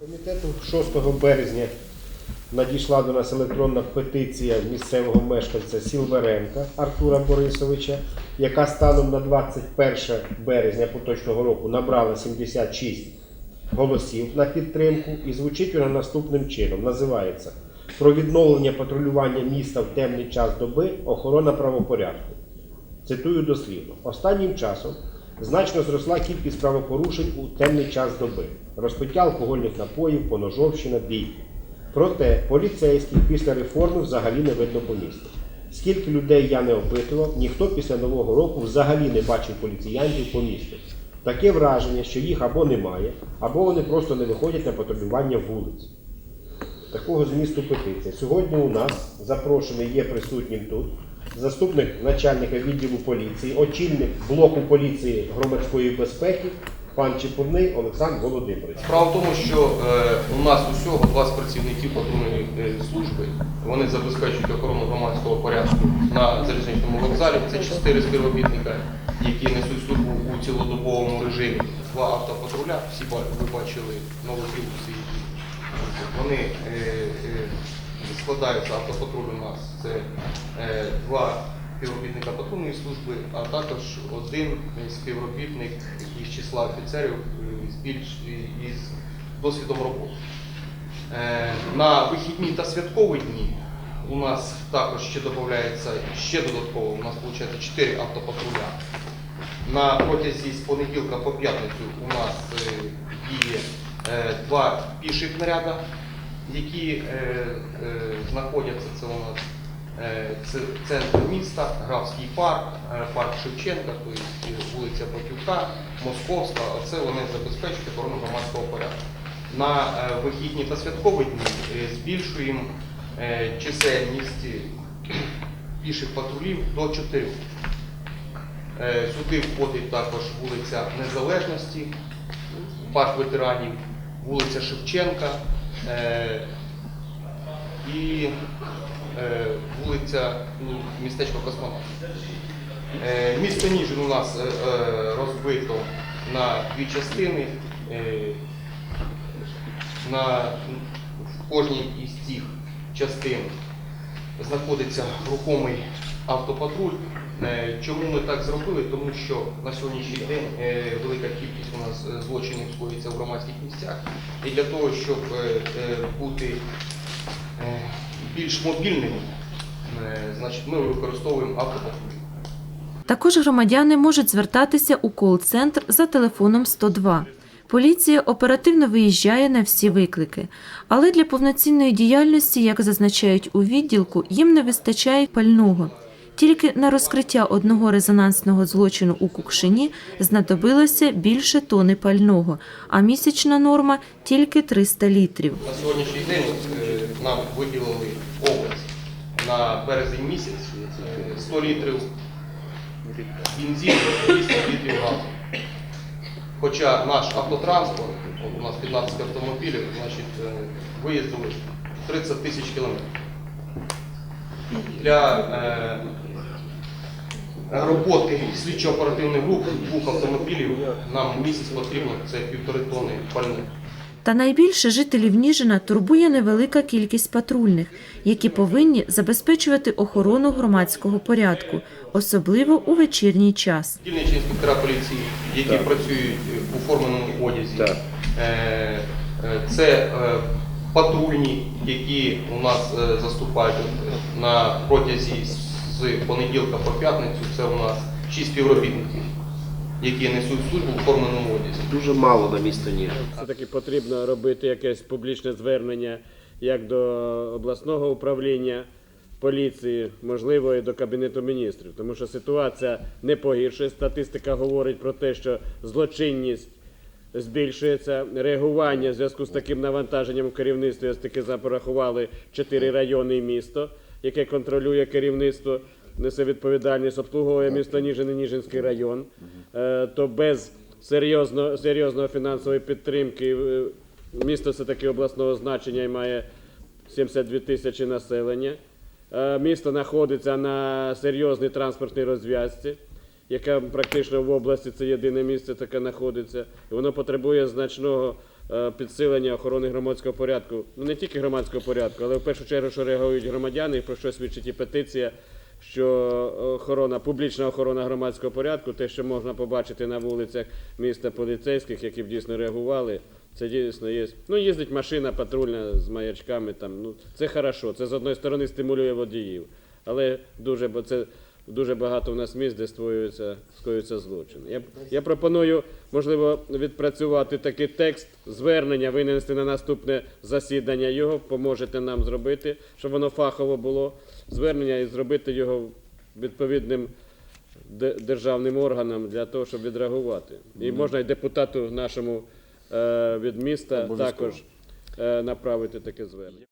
Комітету 6 березня надійшла до нас електронна петиція місцевого мешканця Сілверенка Артура Борисовича, яка станом на 21 березня поточного року набрала 76 голосів на підтримку і звучить вона наступним чином. Називається про відновлення патрулювання міста в темний час доби охорона правопорядку. Цитую дослівно. Останнім часом значно зросла кількість правопорушень у темний час доби, розпиття алкогольних напоїв, поножовщина, бійки. Проте поліцейських після реформи взагалі не видно по місту. Скільки людей я не опитував, ніхто після Нового року взагалі не бачив поліціянтів по місту. Таке враження, що їх або немає, або вони просто не виходять на патрулювання вулиць. Такого змісту петиція. Сьогодні у нас запрошений є присутнім тут заступник начальника відділу поліції, очільник блоку поліції громадської безпеки, пан Чепурний Олександр Володимирович. Справа в тому, що е, у нас усього 20 працівників патрульної е, служби. Вони забезпечують охорону громадського порядку на залізничному вокзалі. Це 4 співробітника, які несуть службу у цілодобовому режимі. Два автопатруля, всі ви бачили новосілкусі. Вони е, е, складаються автопатруль у нас. Це е, два співробітника патрульної служби, а також один співробітник із числа офіцерів е, з більш із досвідом роботи. Е, На вихідні та святкові дні у нас також ще додається ще додатково, у нас виходить 4 автопатруля. На протязі з понеділка по п'ятницю у нас е, діє е, два піших наряда, які е, е, знаходяться це у нас е, це центр міста, Графський парк, е, парк Шевченка, тобто вулиця Батюка, Московська. Це вони забезпечують охорону громадського порядку. На е, вихідні та святкові дні е, збільшуємо е, чисельність піших патрулів до 4. Е, Сюди входить також вулиця Незалежності, парк ветеранів, вулиця Шевченка і е, вулиця ну, містечко Космонавт. Е, Місто Ніжин у нас е, е, розбито на дві частини. Е, На, кожній із цих частин знаходиться рухомий автопатруль. Е, Чому ми так зробили? Тому що на сьогоднішній день е, велика кількість у нас е, злочинів скоїться в громадських місцях. І для того, щоб бути більш мобільними, значить, ми використовуємо автопатруль. Також громадяни можуть звертатися у кол-центр за телефоном 102. Поліція оперативно виїжджає на всі виклики, але для повноцінної діяльності, як зазначають у відділку, їм не вистачає пального. Тільки на розкриття одного резонансного злочину у Кукшині знадобилося більше тони пального, а місячна норма тільки 300 літрів. На сьогоднішній день е, нам виділили область на березень місяць е, 100 літрів бензину, 200 літрів газу. Хоча наш автотранспорт, от у нас 15 автомобілів, значить, е, виїздили 30 тисяч кілометрів. Для е, роботи слідчо-оперативних груп двох автомобілів нам в місяць потрібно це півтори тонни пального. Та найбільше жителів Ніжина турбує невелика кількість патрульних, які повинні забезпечувати охорону громадського порядку, особливо у вечірній час. Дільничні інспектора поліції, які Так. працюють у форменому одязі. Так. Е, е, Це патрульні, які у нас е, заступають на протязі з понеділка по п'ятницю. Це у нас шість співробітників, які несуть службу у форменому одязі. Дуже мало на місто Ніжин. Все-таки потрібно робити якесь публічне звернення як до обласного управління поліції, можливо, і до Кабінету міністрів, тому що ситуація не погіршує. Статистика говорить про те, що злочинність збільшується. Реагування в зв'язку з таким навантаженням у керівництві ось таки запорахували чотири райони і місто, яке контролює керівництво. Несе відповідальність, обслуговує місто Ніжин і Ніжинський район, Е, то без серйозно, серйозної фінансової підтримки е, місто все таки обласного значення і має 72 тисячі населення. Е, Місто знаходиться на серйозній транспортній розв'язці. Яка практично в області це єдине місце таке знаходиться. І воно потребує значного е, підсилення охорони громадського порядку. Ну не тільки громадського порядку, але в першу чергу, що реагують громадяни, про що свідчить і петиція, що охорона, публічна охорона громадського порядку, те, що можна побачити на вулицях міста поліцейських, які б дійсно реагували, це дійсно є. Ну, їздить машина патрульна з маячками. Там, ну, це хорошо. Це з одної сторони стимулює водіїв. Але дуже, бо це дуже багато у нас місць, де створюються, скоюються злочини. Я, я пропоную, можливо, відпрацювати такий текст, звернення винести на наступне засідання. Його поможете нам зробити, щоб воно фахово було. Звернення і зробити його відповідним державним органам для того, щоб відреагувати. І можна і депутату нашому е, від міста також е, направити таке звернення.